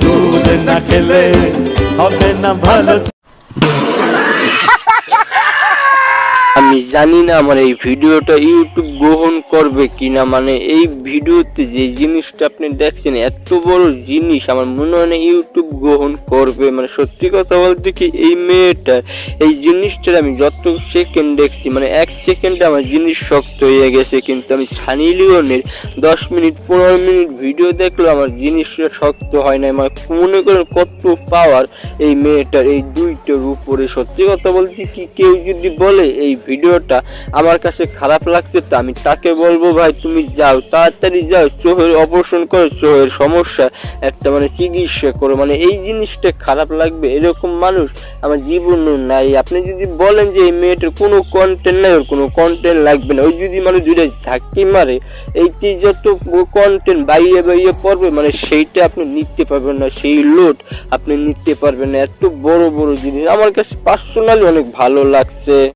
দুধ না খেলে হবে না ভালো আমি জানি না আমার এই ভিডিওটা ইউটিউব গ্রহণ করবে কিনা মানে এই ভিডিওতে যে জিনিসটা আপনি দেখছেন, এত বড় জিনিস আমার মনে হয় না ইউটিউব গ্রহণ করবে। মানে সত্যি কথা বলতে কি, এই মেয়েটা, এই জিনিসটার আমি যত সেকেন্ড দেখছি মানে এক সেকেন্ডে আমার জিনিস শক্ত হয়ে গেছে, কিন্তু আমি সানি লিওনের দশ মিনিট, পনেরো মিনিট ভিডিও দেখলেও আমার জিনিসটা শক্ত হয় না মানে মনে করেন কত পাওয়ার এই মেয়েটার এই দুইটার উপরে। সত্যি কথা বলছি কি, কেউ যদি বলে এই ভিডিওটা আমার কাছে খারাপ লাগছে তো আমি তাকে বলব, ভাই, তুমি যাও, তাড়াতাড়ি যাও চোখের অপারেশন করো চোখের সমস্যা, একটা মানে চিকিৎসা করো। মানে এই জিনিসটা খারাপ লাগবে এরকম মানুষ আমার জীবনও নাই। আপনি যদি বলেন যে এই মেয়েটার কোনো কন্টেন্ট নাই, ওর কোনো কন্টেন্ট লাগবে না। ওই যদি মানে দুইটা ঝাঁকি মারে এইটি যত কন্টেন্ট বাইরে বাইরে পড়বে মানে সেইটা আপনি নিতে পারবেন না, সেই লোড আপনি নিতে পারবেন না। এত বড় বড় জিনিস। আমার কাছে পার্সোনালি অনেক ভালো লাগছে।